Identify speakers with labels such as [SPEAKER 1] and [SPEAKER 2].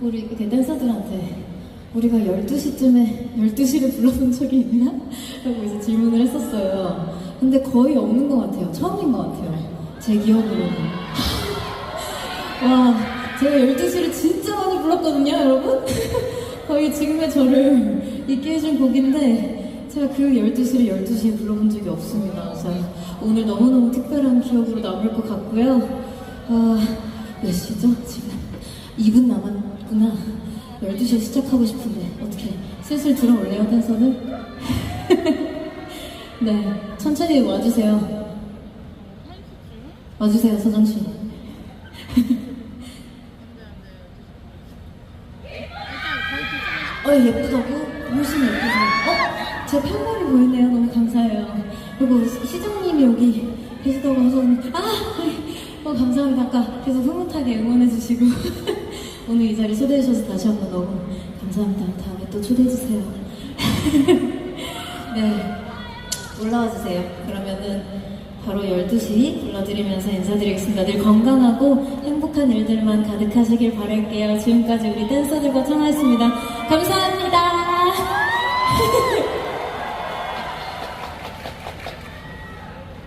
[SPEAKER 1] 우리 이렇게 댄서들한테 우리가 12시쯤에 12시를 불러본 적이 있나? 라고 이제 질문을 했었어요. 근데 거의 없는 것 같아요. 처음인 것 같아요. 제 기억으로는. 와, 제가 12시를 진짜 많이 불렀거든요, 여러분? 거의 지금의 저를 있게 해준 곡인데, 제가 그 12시를 12시에 불러본 적이 없습니다. 자, 오늘 너무너무 특별한 기억으로 남을 것 같고요. 아, 몇 시죠? 지금 2분 남았구나. 12시에 시작하고 싶은데, 어떻게, 슬슬 들어올래요, 댄서들? 네, 천천히 와주세요. 와주세요, 서정 씨. 어, 예쁘다고? 훨씬 예쁘죠? 어? 제 편말이 보이네요. 너무 감사해요. 그리고 시장님이 여기 계시다고 하셨는데, 아! 어, 감사합니다. 아까 계속 흐뭇하게 응원해주시고. 오늘 이 자리 초대해주셔서 다시 한 번 너무 감사합니다. 다음에 또 초대해주세요. 네. 올라와 주세요. 그러면은 바로 12시 불러드리면서 인사드리겠습니다. 늘 건강하고 행복한 일들만 가득하시길 바랄게요. 지금까지 우리 댄서들과 청하였습니다. 감사합니다.